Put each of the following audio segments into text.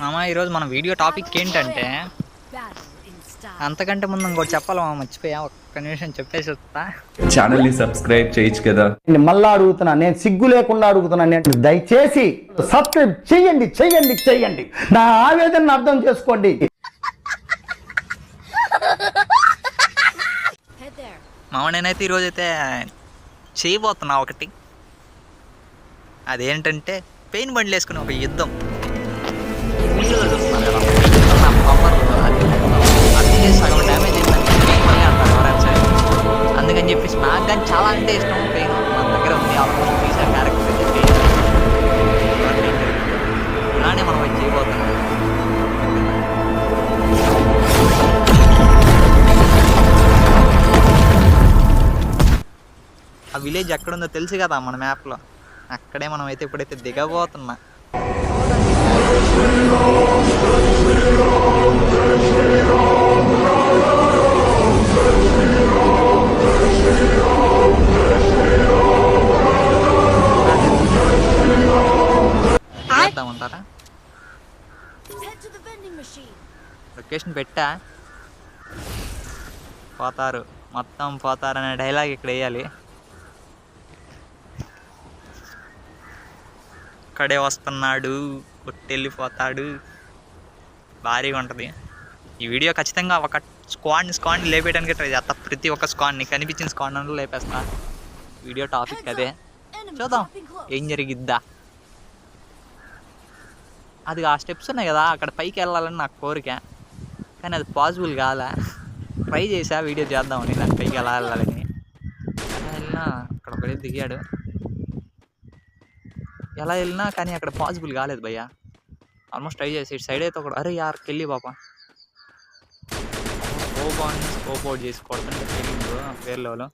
మామ ఈరోజు మన వీడియో టాపిక్ ఏంటంటే. అంతకంటే ముందు ఇంకోటి చెప్పాలి మామ మర్చిపోయా ఒక్క నిమిషం చెప్పేసి వస్తా ఛానల్ని సబ్స్క్రైబ్ చేయొచ్చు కదా నేను మళ్ళా అడుగుతున్నా నేను సిగ్గు లేకుండా అడుగుతున్నా నేను దయచేసి సబ్స్క్రైబ్ చెయ్యండి చెయ్యండి చెయ్యండి నా ఆవేదనను అర్థం చేసుకోండి. మామ నేనైతే ఈరోజైతే చేయబోతున్నా ఒకటి అదేంటంటే పెయిన్ బండ్లు వేసుకుని ఒక యుద్ధం విలేజ్ ఎక్కడుందో తెలుసు కదా మన మ్యాప్లో. అక్కడే మనం అయితే ఇప్పుడైతే దిగబోతున్నా. లొకేషన్ పెట్టా. పోతారు. మొత్తం పోతారు అనే డైలాగ్ ఇక్కడ వేయాలి. ఒక్కడే వస్తున్నాడు కొట్టెళ్ళిపోతాడు. భారీగా ఉంటుంది. ఈ వీడియో ఖచ్చితంగా ఒక స్క్వాడ్ని స్క్వాడ్ని లేపేయడానికి ట్రై చేస్తా. ప్రతి ఒక్క స్క్వాడ్ని కనిపించిన స్క్వాడ్ అంతా లేపేస్తా. వీడియో టాపిక్ అదే. చూద్దాం. ఏం జరిగిద్దా? అది ఆ స్టెప్స్ ఉన్నాయి కదా అక్కడ పైకి వెళ్ళాలని నాకు కోరిక. కానీ అది పాసిబుల్ కాలే ట్రై చేసా వీడియో చేద్దామని. దాని పైకి ఎలా వెళ్ళాలని. ఎలా వెళ్ళినా అక్కడ ఒకడే దిగాడు. ఎలా వెళ్ళినా కానీ అక్కడ పాసిబుల్ కాలేదు భయ్య. ఆల్మోస్ట్ ట్రై చేసి ఇటు సైడ్ అయితే ఒకడు అరే యార్ కెళ్ళి పాప. స్కోప్ ఆన్ స్కోప్ అవుట్ చేసి కొడుతుంటే ఫీలింగ్ వేరే లెవెల్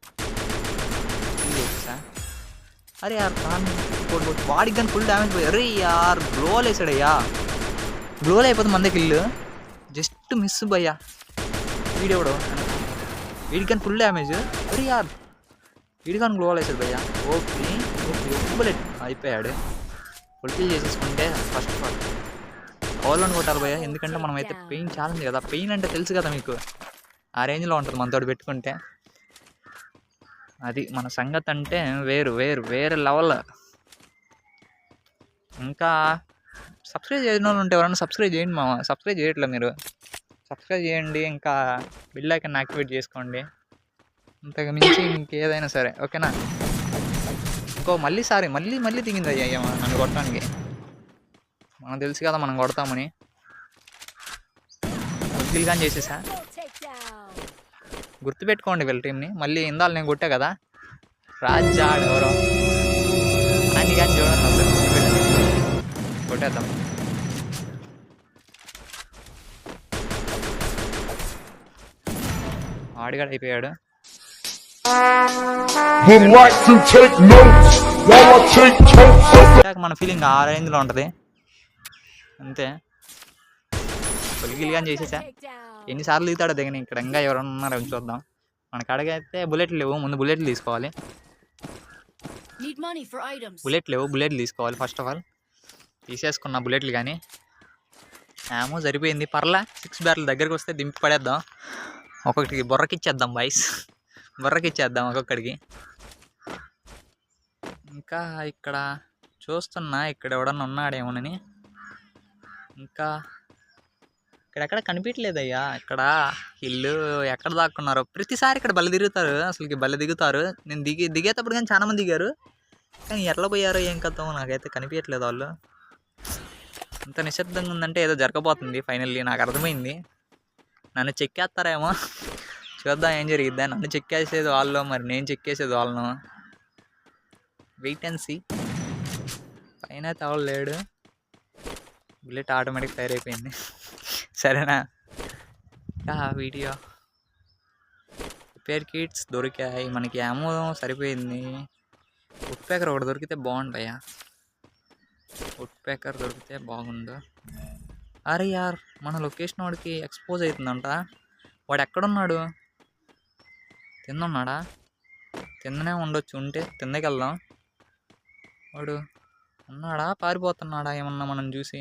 అరే యార్ కాన్ బాడీకి కానీ ఫుల్ డ్యామేజ్ పోయి అరే యార్ గ్లోల్ వేసాడయ్యా. గ్లోల్ అయిపోతుంది మన కిల్లు జస్ట్ మిస్ భయ్యా. వీడెవడు వీడికి కానీ ఫుల్ డ్యామేజ్ అరే యార్ వీడి కానీ గ్లోల్ వేసాడు భయ్యా. ఓకే ఓకే బుల్లెట్ అయిపోయాడు. ఫుల్ఫిల్ చేసేసుకుంటే ఫస్ట్ ఆఫ్ ఆల్ కవర్లను కొట్టాలి భయ్యా ఎందుకంటే మనం అయితే పెయిన్ చాలా ఉంది కదా. పెయిన్ అంటే తెలుసు కదా మీకు? ఆ రేంజ్లో ఉంటుంది మనతోటి పెట్టుకుంటే. అది మన సంగతి అంటే వేరు వేరు వేరే లెవెల్ ఇంకా సబ్స్క్రైబ్ చేయని వాళ్ళు ఉంటే ఎవరైనా సబ్స్క్రైబ్ చేయండి మామ. సబ్స్క్రైబ్ చేయట్లేదు మీరు. సబ్స్క్రైబ్ చేయండి ఇంకా బిల్ ఐకన్ యాక్టివేట్ చేసుకోండి. అంతకు మించి ఇంకేదైనా సరే. ఓకేనా ఇంకో మళ్ళీ సారీ మళ్ళీ మళ్ళీ దిగింది అయ్యా నన్ను కొట్టడానికి. మనకు తెలుసు కదా మనం కొడతామని. కిల్ కానీ చేసేసా? గుర్తుపెట్టుకోండి వీళ్ళ టీంని మళ్ళీ ఇందాలు నేను కొట్టా కదా. రాజా ఎవరో. అని కానీ చూడండి కొట్టేద్దాం. ఆడిగాడు అయిపోయాడు. మన ఫీలింగ్ ఆ రేంజ్లో ఉంటుంది. అంతే. పొలిగిల్ కానీ చేసేసా. ఎన్నిసార్లు దిగుతాడో దిగని ఇక్కడ ఇంకా ఎవరైనా ఉన్నారో చూద్దాం. మన కాడకైతే బుల్లెట్లు లేవు. ముందు బుల్లెట్లు తీసుకోవాలి. బుల్లెట్ లేవు. బుల్లెట్లు తీసుకోవాలి ఫస్ట్ ఆఫ్ ఆల్. తీసేసుకున్న బుల్లెట్లు కానీ ఏమో సరిపోయింది. పర్లా. సిక్స్ బ్యార్ల దగ్గరికి వస్తే దింపి పడేద్దాం. ఒక్కొక్కటికి బుర్రకిచ్చేద్దాం బాయ్స్ బుర్రకిచ్చేద్దాం ఒక్కొక్కడికి. ఇంకా ఇక్కడ చూస్తున్నా ఇక్కడ ఎవడన్నా ఉన్నాడేమోనని. ఇంకా ఇక్కడెక్కడ కనిపించలేదయ్యా ఇక్కడ ఇల్లు ఎక్కడ దాక్కున్నారో. ప్రతిసారి ఇక్కడ బల్ల తిరుగుతారు అసలుకి బల్ల దిగుతారు. నేను దిగి దిగేటప్పుడు కానీ చాలామంది దిగారు. కానీ ఎట్లా పోయారో ఏం కథో నాకైతే కనిపించట్లేదు వాళ్ళు. ఇంత నిశ్శబ్దంగా ఉందంటే ఏదో జరగబోతుంది ఫైనల్లీ నాకు అర్థమైంది. నన్ను చెక్కేస్తారేమో. చూద్దాం ఏం జరిగిద్దా నన్ను చెక్కేసేది వాళ్ళు మరి నేను చెక్కేసేది వాళ్ళను? వెయిట్ అండ్ సీ పైన తవలేడు బుల్లెట్ ఆటోమేటిక్ ఫైర్ అయిపోయింది. సరేనా? వీడియో. రిపేర్ కిట్స్ దొరికాయి. మనకి ఆమోదం సరిపోయింది. వుడ్ పేకర్ ఒకటి దొరికితే బాగుంటాయా వుడ్ పేకర్ దొరికితే బాగుండు. అరే యార్ మన లొకేషన్ వాడికి ఎక్స్పోజ్ అవుతుందంట. వాడు ఎక్కడున్నాడు? తిన్నున్నాడా తిన్ననే ఉండొచ్చు. ఉంటే తిందకెళ్దాం వాడు ఉన్నాడా? పారిపోతున్నాడా? ఏమన్నా మనం చూసి.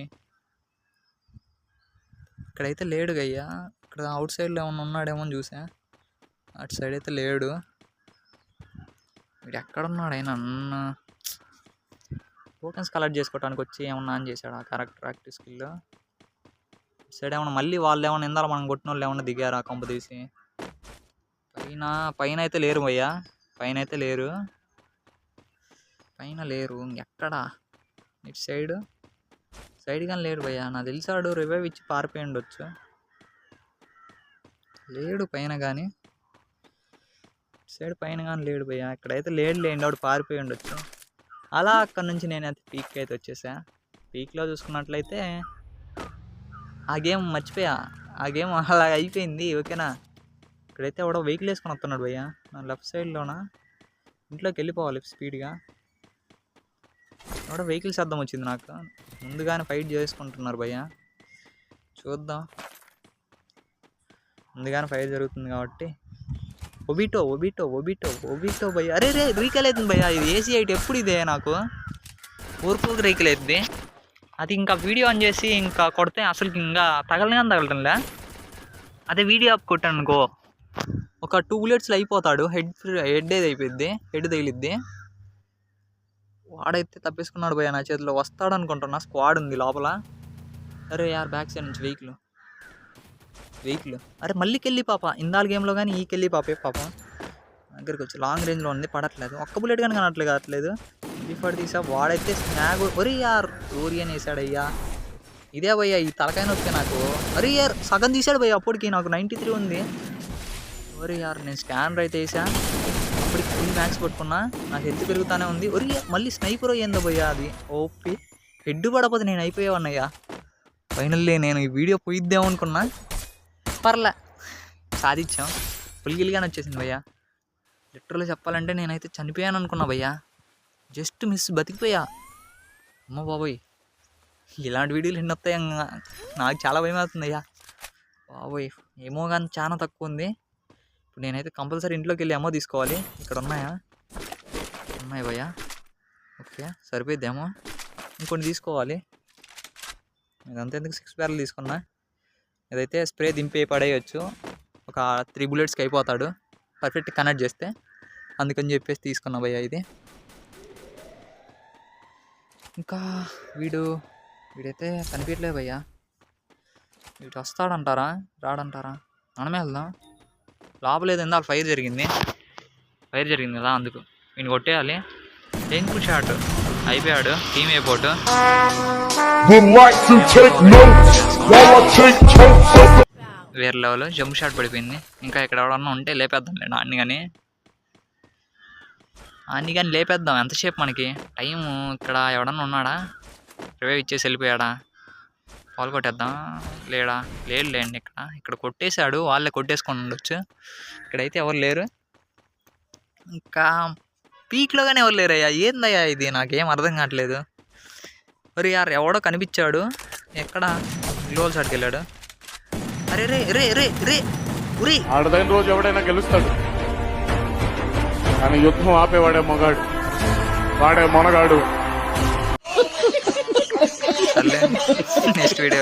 ఇక్కడైతే లేడు గయ్యా. ఇక్కడ అవుట్ సైడ్లో ఏమన్నా ఉన్నాడేమో అని చూసా. అటు సైడ్ అయితే లేడు. వీడు ఎక్కడున్నాడు ఆయన అన్న. టోకెన్స్ కలెక్ట్ చేసుకోవడానికి వచ్చి ఏమన్నా అని చేశాడు? ఆ కరెక్ట్ ప్రాక్టీస్ స్కిల్. సైడ్ ఏమన్నా మళ్ళీ వాళ్ళు ఏమన్నా ఇందాక మనం కొట్టిన వాళ్ళు ఏమన్నా దిగారా? కొంప తీసి. పైన పైన అయితే లేరు భయ్యా. పైన అయితే లేరు. పైన లేరు. ఎక్కడా ఇటు సైడ్? సైడ్ కానీ లేడు భయ్యా. నాకు తెలిసాడు రివైవ్ ఇచ్చి పారిపోయి ఉండొచ్చు. లేడు పైన కానీ సైడ్ పైన కానీ లేడు భయ్యా. ఇక్కడైతే లేడు లేండి. ఆవిడ పారిపోయి ఉండొచ్చు. అలా అక్కడ నుంచి నేను అయితే పీక్ అయితే వచ్చేసా. పీక్లో చూసుకున్నట్లయితే ఆ గేమ్ మర్చిపోయా. ఆ గేమ్ అలా అయిపోయింది. ఓకేనా? ఇక్కడైతే ఎవడో వెహికల్ వేసుకొని వస్తున్నాడు భయ్యా. నా లెఫ్ట్ సైడ్లోన ఇంట్లోకి వెళ్ళిపోవాలి స్పీడ్గా ఎవడో వెహికల్ శబ్దం వచ్చింది నాకు. ముందుగానే ఫైట్ చేసుకుంటున్నారు భయ్యా. చూద్దాం. ముందుగానే ఫైట్ జరుగుతుంది కాబట్టి. ఒబిటో ఒబిటో ఒబిటో ఒబిటో భయ్య. అరే రే రీకల్ అవుతుంది భయ్య. ఇది ఏసీ ఎయిట్ ఎప్పుడు ఇదే నాకు? ఊరుకు రీకల్ అవుతుంది. అది ఇంకా వీడియో ఆన్ చేసి ఇంకా కొడితే అసలు ఇంకా తగలనే తగలటంలే. అదే వీడియో ఆప్ కొట్టాను అనుకో. ఒక టూ బుల్లెట్స్లో అయిపోతాడు. హెడ్ హెడ్ ఏది అయిపోద్ది హెడ్ తగిలిద్ది. వాడైతే తప్పేసుకున్నాడు పోయా నా చేతిలో. వస్తాడు అనుకుంటున్నా. స్క్వాడ్ ఉంది లోపల. అరే యార్ బ్యాక్ సైడ్ నుంచి వెహికల్. వెహికల్. అరే మళ్ళీకెళ్ళి పాప. ఇందాల గేమ్లో కానీ ఈకెళ్ళి పాపే పాప. దగ్గరికి వచ్చి లాంగ్ రేంజ్లో ఉంది. పడట్లేదు. ఒక్క బుల్లెట్ కానీ కనట్లేదు కావట్లేదు డిఫాల్ట్ తీసా వాడైతే స్నాగ్. ఒరి యార్ ఓరియన్ వేసాడయ్యా. ఇదే భయ్యా ఈ తలకాయ నొప్పి నాకు. అరే యార్ సగం తీసాడు భయ్య అప్పటికి. నాకు నైంటీ త్రీ ఉంది. ఒరే యార్ నేను స్కానర్ అయితే వేసా. అప్పటికి ఫుల్ మ్యాక్స్ పట్టుకున్నా నాకు హెల్త్ పెరుగుతానే ఉంది. ఒరి మళ్ళీ స్నైపర్ అయ్యిందో పోయా అది. ఓపి హెడ్ పడపోతే నేను అయిపోయావన్నయ్యా ఫైనల్లీ నేను ఈ వీడియో పోయిద్దాం అనుకున్నా. పర్లే. సాధించాం. పులిగిలిగానే వచ్చేసింది భయ్యా. లిటరల్గా చెప్పాలంటే నేనైతే చనిపోయాను అనుకున్నా భయ్యా. జస్ట్ మిస్ బతికిపోయా. అమ్మ బాబోయ్. ఇలాంటి వీడియోలు ఎన్ని వస్తాయి నాకు చాలా భయం అవుతుంది అయ్యా. బాబోయ్. ఏమో కానీ చాలా తక్కువ ఉంది. ఇప్పుడు నేనైతే కంపల్సరీ ఇంట్లోకి వెళ్ళి ఏమో తీసుకోవాలి. ఇక్కడ ఉన్నాయా ఉన్నాయి భయ్యా. ఓకే సరిపోయిద్దేమో ఇంకొన్ని తీసుకోవాలి. ఇదంతా ఎందుకు సిక్స్ బ్యారల్ తీసుకున్నా? ఇదైతే స్ప్రే దింపి పడేయచ్చు. ఒక త్రీ బుల్లెట్స్కి అయిపోతాడు. పర్ఫెక్ట్ కనెక్ట్ చేస్తే. అందుకని చెప్పేసి తీసుకున్నా భయ్య ఇది. ఇంకా వీడు వీడైతే కనిపించలేదు భయ్యా. వీడు వస్తాడంటారా? రాడంటారా? మనమే వెళ్దాం. లోపలేదు ఇందాక ఫైర్ జరిగింది. ఫైర్ జరిగింది కదా అందుకు. వీడిని కొట్టేయాలి. టెంకు షాట్ అయిపోయాడు. టీమ్ అయిపోటు వేరే లెవెల్ జంప్ షాట్ పడిపోయింది. ఇంకా ఇక్కడ ఎవడన్నా ఉంటే లేపేద్దాం లేండి అన్ని కానీ అన్ని కానీ లేపేద్దాం. ఎంతసేపు మనకి? టైం ఇక్కడ ఎవడన్నా ఉన్నాడా? రివైవ్ ఇచ్చేసి వెళ్ళిపోయాడా? పాలు కొట్టేద్దాం. లేడా? లేడు లేండి ఇక్కడ. ఇక్కడ కొట్టేశాడు. వాళ్ళే కొట్టేసుకొని ఉండొచ్చు. ఇక్కడైతే ఎవరు లేరు? ఇంకా పీక్లో కానీ ఎవరు లేరయ్యా? ఏందయ్యా ఇది? నాకేం అర్థం కావట్లేదు. మరి యార్ ఎవడో కనిపించాడు. ఎక్కడ? గ్లోల్ షాట్కి వెళ్ళాడు. అరే రే రే రే రే ఉరి ఆడదైన రోజు ఎవడైనా గెలుస్తాడు. కానీ యుద్ధం ఆపేవాడే మగాడు. వాడే మొనగాడు. Next video